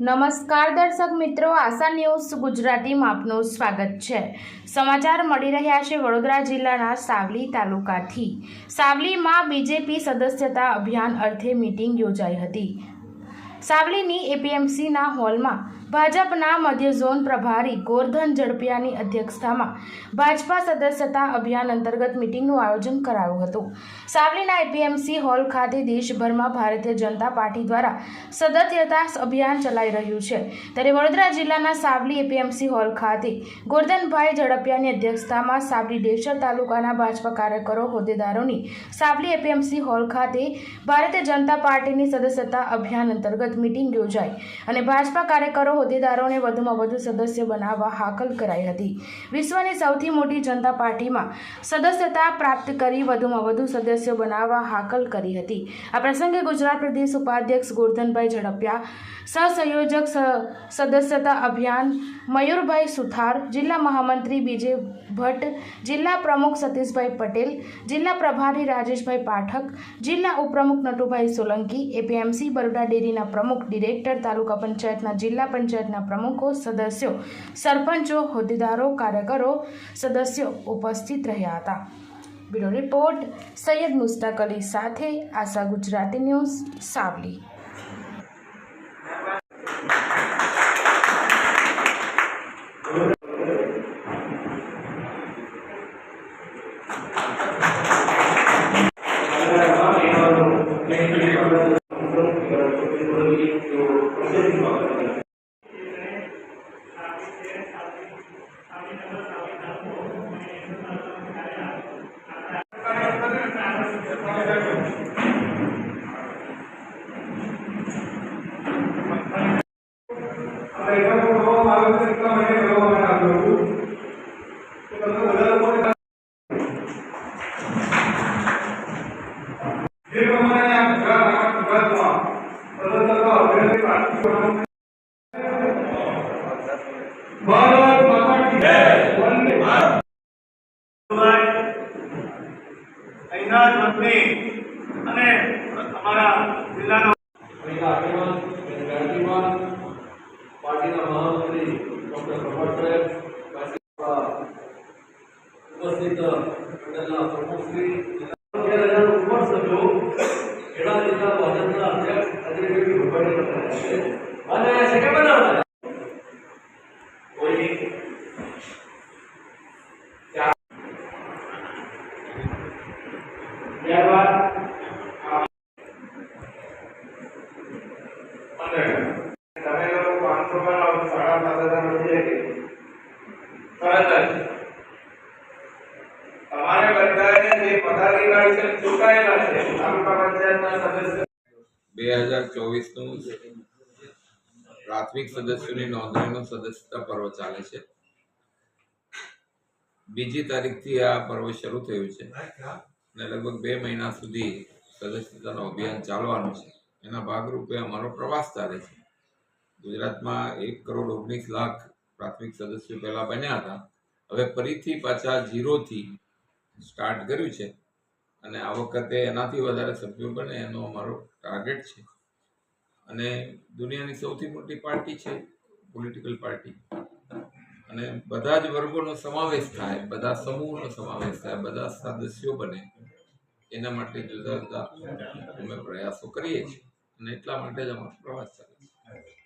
નમસ્કાર દર્શક મિત્રો, આશા ન્યૂઝ ગુજરાતીમાં આપનું સ્વાગત છે. સમાચાર મળી રહ્યા છે વડોદરા જિલ્લાના સાવલી તાલુકાથી. સાવલીમાં બીજેપી સદસ્યતા અભિયાન અર્થે મિટિંગ યોજાઈ હતી. સાવલીની એપીએમસીના હોલમાં ભાજપના મધ્ય ઝોન પ્રભારી ગોરધન ઝડપિયાની અધ્યક્ષતામાં ભાજપા સદસ્યતા અભિયાન અંતર્ગત મીટિંગનું આયોજન કરાયું હતું. સાવલીના એપીએમસી હોલ ખાતે દેશભરમાં ભારતીય જનતા પાર્ટી દ્વારા સદસ્યતા અભિયાન ચલાઈ રહ્યું છે. ત્યારે વડોદરા જિલ્લાના સાવલી એપીએમસી હોલ ખાતે ગોરધનભાઈ ઝડપિયાની અધ્યક્ષતામાં સાવલી ડેસર તાલુકાના ભાજપા કાર્યકરો, હોદ્દેદારોની સાવલી એપીએમસી હોલ ખાતે ભારતીય જનતા પાર્ટીની સદસ્યતા અભિયાન અંતર્ગત મીટિંગ યોજાઈ અને ભાજપા કાર્યકરો હોદ્દેદારોને વધુમાં વધુ સદસ્ય બનાવવા હાકલ કરાઈ હતી. વિશ્વની સૌથી મોટી જનતા પાર્ટીમાં સદસ્યતા પ્રાપ્ત કરી વધુમાં વધુ સદસ્યો બનાવવા હાકલ કરી હતી. આ પ્રસંગે ગુજરાત પ્રદેશ ઉપાધ્યક્ષ ગોરધનભાઈ ઝડપિયા સહસંયોજક સદસ્યતા અભિયાન, મયુરભાઈ સુથાર, જિલ્લા મહામંત્રી બીજે ભટ્ટ, જિલ્લા પ્રમુખ સતીશભાઈ પટેલ, જિલ્લા પ્રભારી રાજેશભાઈ પાઠક, જિલ્લા ઉપપ્રમુખ નટુભાઈ સોલંકી, એપીએમસી બરોડા ડેરીના પ્રમુખ, ડિરેક્ટર તાલુકા પંચાયતના જિલ્લા પંચાયતના પ્રમુખો, સદસ્યો, સરપંચો, હોદ્દેદારો, કાર્યકરો, સદસ્યો ઉપસ્થિત રહ્યા હતા. બ્યુરો રિપોર્ટ, સૈયદ મુસ્તાક અલી સાથે આશા ગુજરાતી ન્યૂઝ, સાવલી. જે પ્રમાણે આ ગુજરાત આખા ગુજરાતમાં સ્વતંત્રતા અભિયાનની પ્રાથમિક બનાવવામાં ભારત માતા કી જ અને અમારા જિલ્લાના અહીંના આગેવાન અને ગાંધીવાન પાર્ટીના મહામંત્રી ડોક્ટર પ્રભાત સાહેબ ઉપસ્થિત મંડળના પ્રમુખશ્રી તેર હજાર ઉપર સભ્યો ખેડા જિલ્લા ભાજપના અધ્યક્ષ અજયભાઈ રૂપાણી રહ્યા છે. અને સેકન્ડ બનાવવાના કોઈ ત્યારબાદ સાડા સાત હજાર નથી તરત જ તમારે બધાને જે પદાધિકારી છે ચૂંટાયેલા છે તાલુકા પંચાયતના સદસ્ય બે હજાર ચોવીસનું પ્રાથમિક સદસ્યોની નોંધણીનું સદસ્યતા પર્વ ચાલે છે. બીજી તારીખથી આ પર્વ શરૂ થયું છે અને લગભગ બે મહિના સુધી સદસ્યતાનું અભિયાન ચાલવાનું છે. એના ભાગરૂપે અમારો પ્રવાસ ચાલે છે. ગુજરાતમાં એક કરોડ ઓગણીસ લાખ પ્રાથમિક સદસ્યો પહેલા બન્યા હતા. હવે ફરીથી પાછા ઝીરોથી સ્ટાર્ટ કર્યું છે અને આ વખતે એનાથી વધારે સભ્યો બને એનો અમારો ટાર્ગેટ છે. અને દુનિયાની સૌથી મોટી પાર્ટી છે પોલિટિકલ પાર્ટી. અને બધા જ વર્ગોનો સમાવેશ થાય, બધા સમૂહનો સમાવેશ થાય, બધા સદસ્યો બને એના માટે જુદા જુદા અમે પ્રયાસો કરીએ છીએ અને એટલા માટે જ અમારો પ્રવાસ ચાલે છે.